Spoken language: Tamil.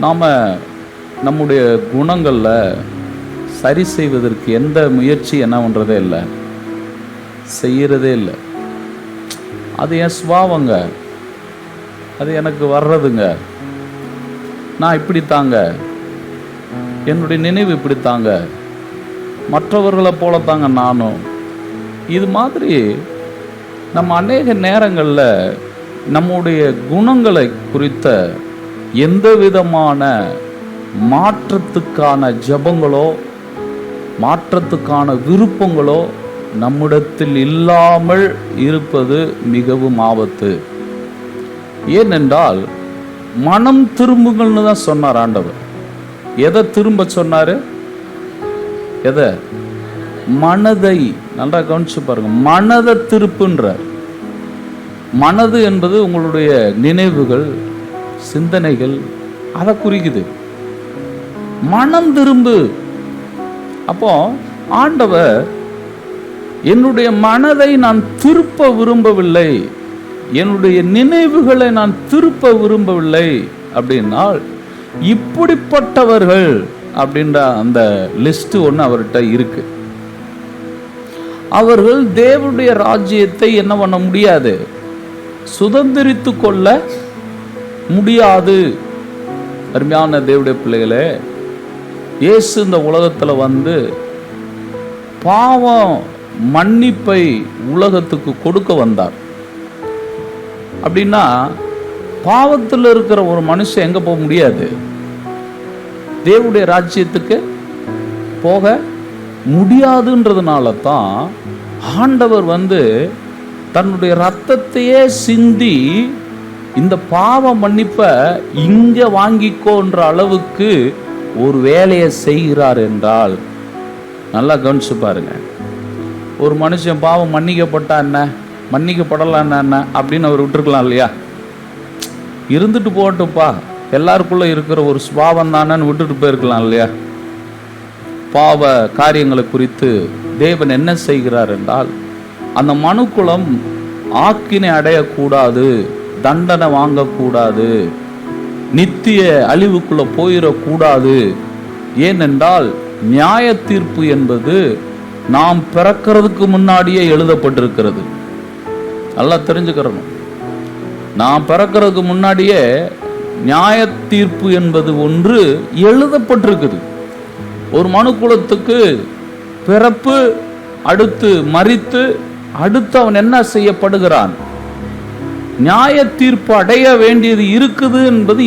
நாம் நம்முடைய குணங்களில் சரி செய்வதற்கு எந்த முயற்சி என்ன பண்ணுறதே இல்லை. செய்கிறதே இல்லை. அது என் சுபாவங்க. அது எனக்கு வர்றதுங்க. நான் இப்படித்தாங்க. என்னுடைய நினைவு இப்படித்தாங்க. மற்றவர்களை போலத்தாங்க நானும். இது மாதிரி நம்ம அநேக நேரங்களில் நம்முடைய குணங்களை குறித்த எந்த விதமான மாற்றத்துக்கான ஜெபங்களோ மாற்றத்துக்கான விருப்பங்களோ நம்மிடத்தில் இல்லாமல் இருப்பது மிகவும் ஆபத்து. ஏனென்றால் மனம் திரும்புங்கள்னு தான் சொன்னார் ஆண்டவர். எதை திரும்ப சொன்னார்? எதை? மனதை நல்லா கவனிச்சு பாருங்க. மனதை திருப்புன்றார். மனது என்பது உங்களுடைய நினைவுகள் சிந்தனைகள் அதை குறிக்குது. மனம் திரும்பு. அப்போ ஆண்டவர் என்னுடைய மனதை நான் திருப்ப விரும்பவில்லை. என்னுடைய நினைவுகளை நான் திருப்ப விரும்பவில்லை. அப்படின்னால் இப்படிப்பட்டவர்கள் அப்படின்ற அந்த லிஸ்ட் ஒன்று அவர்கிட்ட இருக்கு. அவர்கள் தேவனுடைய ராஜ்யத்தை என்ன பண்ண முடியாது? சுதந்திரித்து கொள்ள முடியாது. அருமையான தேவடைய பிள்ளைகளே இயேசு இந்த உலகத்துல வந்து பாவம் மன்னிப்பை உலகத்துக்கு கொடுக்க வந்தார். அப்படின்னா பாவத்தில் இருக்கிற ஒரு மனுஷன் எங்க போக முடியாது? தேவடைய ராஜ்யத்துக்கு போக முடியாதுன்றதுனால தான் ஆண்டவர் வந்து தன்னுடைய ரத்தத்தையே சிந்தி இந்த பாவ மன்னிப்பை இங்கே வாங்கிக்கோன்ற அளவுக்கு ஒரு வேலையை செய்கிறார் என்றால் நல்லா கவனிச்சு பாருங்க. ஒரு மனுஷன் பாவம் மன்னிக்கப்பட்டா என்ன? மன்னிக்கப்படலாம் என்ன? அப்படின்னு அவர் விட்டுருக்கலாம் இல்லையா? இருந்துட்டு போகட்டும்ப்பா. எல்லாருக்குள்ள இருக்கிற ஒரு சுபாவம் தானேன்னு விட்டுட்டு போயிருக்கலாம் இல்லையா? பாவ காரியங்களை குறித்து தேவன் என்ன செய்கிறார் என்றால் அந்த மனுக்குளம் ஆக்கினை அடையக்கூடாது. தண்டனை வாங்கக்கூடாது. நித்திய அழிவுக்குள்ள போயிடக்கூடாது. ஏனென்றால் நியாய தீர்ப்பு என்பது நாம் பிறக்கிறதுக்கு முன்னாடியே எழுதப்பட்டிருக்கிறது. நல்லா தெரிஞ்சுக்கிறணும். நாம் பிறக்கிறதுக்கு முன்னாடியே நியாய தீர்ப்பு என்பது ஒன்று எழுதப்பட்டிருக்குது. ஒரு மனுக்குலத்துக்கு பிறப்பு அடுத்து மறித்து அடுத்து அவன் என்ன செய்யப்படுகிறான்? நியாய தீர்ப்பு அடைய வேண்டியது இருக்குது என்பது